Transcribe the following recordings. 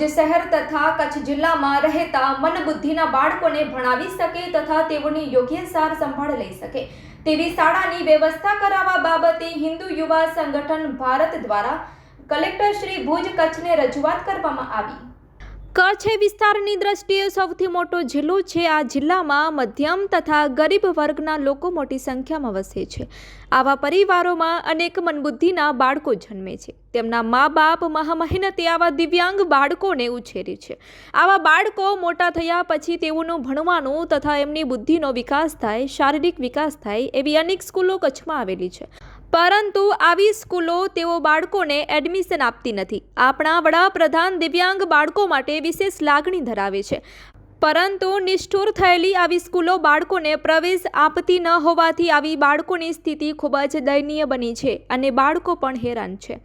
ભુજ શહેર તથા કચ્છ જિલ્લામાં રહેતા મનબુદ્ધિના બાળકોને ભણાવી શકે તથા તેઓની યોગ્ય સાર સંભાળ લઈ શકે. તેવી શાળાની વ્યવસ્થા કરાવવા બાબતે હિન્દુ યુવા સંગઠન ભારત દ્વારા કલેક્ટર શ્રી ભુજ કચ્છને રજૂઆત કરવામાં આવી. કચ્છ વિસ્તારની દ્રષ્ટિએ સૌથી મોટો જિલ્લો છે. આ જિલ્લામાં મધ્યમ તથા ગરીબ વર્ગના લોકો મોટી સંખ્યામાં વસે છે. આવા પરિવારોમાં અનેક મનબુદ્ધિના બાળકો જન્મે છે. તેમના મા બાપ મહામહેનતે આવા દિવ્યાંગ બાળકોને ઉછેરે છે. આવા બાળકો મોટા થયા પછી તેઓનું ભણવાનું તથા એમની બુદ્ધિનો વિકાસ થાય, શારીરિક વિકાસ થાય એવી અનેક સ્કૂલો કચ્છમાં આવેલી છે. પરંતુ આવી સ્કૂલો તેઓ બાળકોને એડમિશન આપતી નથી. આપણા વડાપ્રધાન દિવ્યાંગ બાળકો માટે વિશેષ લાગણી ધરાવે છે. પરંતુ નિષ્ઠુર થયેલી આવી સ્કૂલો બાળકોને પ્રવેશ આપતી ન હોવાથી આવી બાળકોની સ્થિતિ ખૂબ જ દયનીય બની છે અને બાળકો પણ હેરાન છે.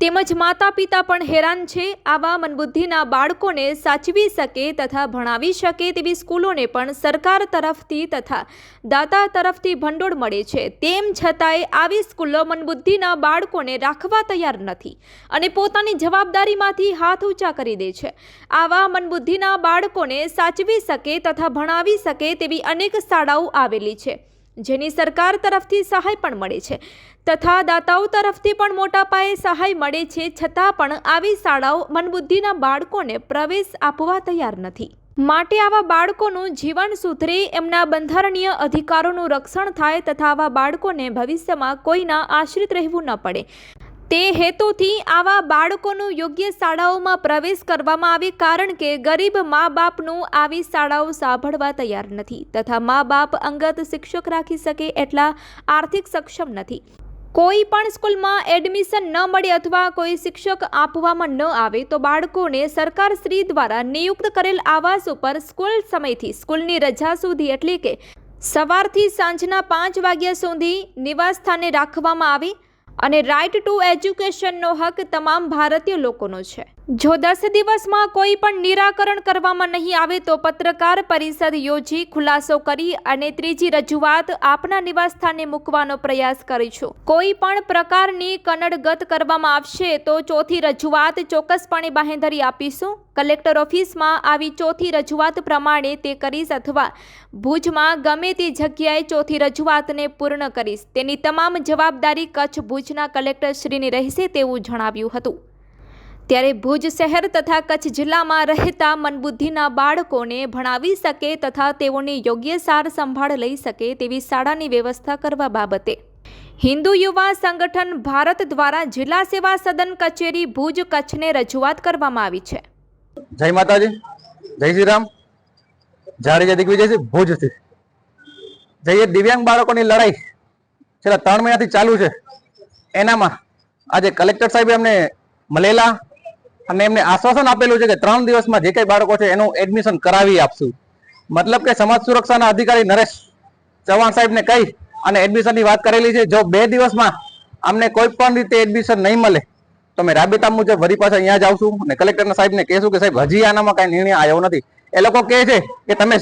તેમજ માતા પિતા પણ હેરાન છે. આવા મનબુદ્ધિના બાળકોને સાચવી શકે તથા ભણાવી શકે તેવી સ્કૂલોને પણ સરકાર તરફથી તથા દાતા તરફથી ભંડોળ મળે છે. તેમ છતાંય આવી સ્કૂલો મનબુદ્ધિના બાળકોને રાખવા તૈયાર નથી અને પોતાની જવાબદારીમાંથી હાથ ઊંચા કરી દે છે. આવા મનબુદ્ધિના બાળકોને સાચવી શકે તથા ભણાવી શકે તેવી અનેક શાળાઓ આવેલી છે. જેની સરકાર તરફથી સહાય પણ મળે છે. તથા દાતાઓ તરફથી પણ મોટા પાયે સહાય મળે છે, છતાં પણ આવી શાળાઓ મનબુદ્ધિના બાળકોને પ્રવેશ આપવા તૈયાર નથી. માટે આવા બાળકોનું જીવન સુધરે એમના બંધારણીય અધિકારોનું રક્ષણ થાય તથા આવા બાળકોને ભવિષ્યમાં કોઈના આશ્રિત રહેવું ન પડે. તે હેતુથી આવા બાળકોનું યોગ્ય શાળાઓમાં પ્રવેશ કરવામાં આવે કારણ કે ગરીબ મા બાપનું આવી શાળાઓ સાંભળવા તૈયાર નથી તથા મા બાપ અંગત શિક્ષક રાખી શકે એટલા આર્થિક સક્ષમ નથી. કોઈ પણ સ્કૂલમાં એડમિશન ન મળે અથવા કોઈ શિક્ષક આપવામાં ન આવે તો બાળકોને સરકાર શ્રી દ્વારા નિયુક્ત કરેલ આવાસ ઉપર સ્કૂલ સમયથી સ્કૂલની રજા સુધી એટલે કે સવારથી સાંજના પાંચ વાગ્યા સુધી નિવાસ સ્થાને રાખવામાં આવે અને રાઇટ ટુ એજ્યુકેશનનો હક તમામ ભારતીય લોકોનો છે. જો દસ દિવસમાં કોઈ પણ નિરાકરણ કરવામાં નહીં આવે તો પત્રકાર પરિષદ યોજી ખુલાસો કરી અને ત્રીજી રજૂઆત આપના નિવાસસ્થાને મૂકવાનો પ્રયાસ કરીશું. કોઈ પણ પ્રકારની કનડગત કરવામાં આવશે તો ચોથી રજૂઆત ચોક્કસપણે બાહેંધરી આપીશું. કલેક્ટર ઓફિસમાં આવી ચોથી રજૂઆત પ્રમાણે તે કરીશ અથવા ભુજમાં ગમે તે જગ્યાએ ચોથી રજૂઆતને પૂર્ણ કરીશ. તેની તમામ જવાબદારી કચ્છ ભુજના કલેક્ટરશ્રીની રહેશે તેવું જણાવ્યું હતું. ત્યારે ભુજ શહેર તથા કચ્છ જિલ્લામાં રહેતા મનબુદ્ધિના બાળકોને ભણાવી શકે તથા તેઓની યોગ્ય સાર સંભાળ લઈ શકે તેવી શાળાની વ્યવસ્થા કરવા બાબતે. હિન્દુ યુવા સંગઠન ભારત દ્વારા જિલ્લા સેવા સદન કચેરી ભુજ કચ્છને રજૂઆત કરવામાં આવી છે. જય માતાજી. જય શ્રી રામ જાડેજા દિગ્વિજયસિંહ ભુજથી. જઈએ દિવ્યાંગ બાળકોની લડાઈ છેલ્લા ત્રણ મહિનાથી ચાલુ છે. એનામાં આજે કલેક્ટર સાહેબે અમને મળેલા અને એમને આશ્વાસન આપેલું છે કે ત્રણ દિવસમાં જે કઈ બાળકો છે એનું એડમિશન કરાવી આપશું. મતલબ કે સમાજ સુરક્ષાના અધિકારી નરેશ ચૌહાણ સાહેબને કહી અને એડમિશનની વાત કરેલી છે. જો બે દિવસમાં અમને કોઈ પણ રીતે એડમિશન નહીં મળે, તો મેં રાબેતા મુજબ વરી પાછા અહીંયા જ આવશું અને કલેક્ટરના સાહેબને કહેશું કે સાહેબ, હજી આનામાં કાંઈ નિર્ણય આવ્યો નથી. એ લોકો કહે છે કે તમે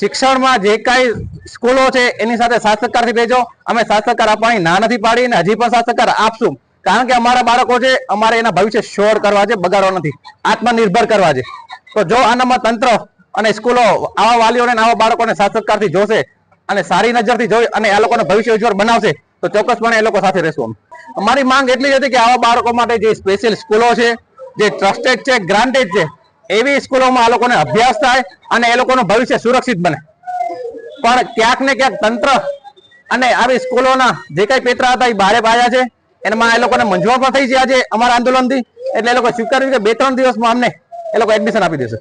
શિક્ષણમાં જે કાંઈ સ્કૂલો છે એની સાથે સાથ સહકારથી ભેજો. અમે સાથ સહકાર આપવાની ના નથી પાડી અને હજી પણ સાથ સહકાર આપશું. કારણ કે અમારા બાળકો છે, અમારે એના ભવિષ્ય શ્યોર કરવા છે, બગાડવા નથી. આત્મનિર્ભર કરવા છે. તો જો આનામાં તંત્ર અને સ્કૂલો આવા વાલીઓને આવા બાળકોને સાથ જોશે અને સારી નજરથી જોઈ અને આ લોકોને ભવિષ્ય ઉજ્જવળ બનાવશે, તો ચોક્કસપણે એ લોકો સાથે રહેશું અમે. અમારી માંગ એટલી જ હતી કે આવા બાળકો માટે જે સ્પેશિયલ સ્કૂલો છે, જે ટ્રસ્ટેડ છે ગ્રાન્ટેડ છે, એવી સ્કૂલોમાં આ લોકોને અભ્યાસ થાય અને એ લોકોનું ભવિષ્ય સુરક્ષિત બને. પણ ક્યાંક ને ક્યાંક તંત્ર અને આવી સ્કૂલોના જે કઈ પેતરા હતા એ બારે પાયા છે એમાં એ લોકોને મંજૂર પણ થઈ છે આજે અમારા આંદોલનથી. એટલે એ લોકો સ્વીકાર્યું કે બે ત્રણ દિવસમાં અમને એ લોકો એડમિશન આપી દેશે.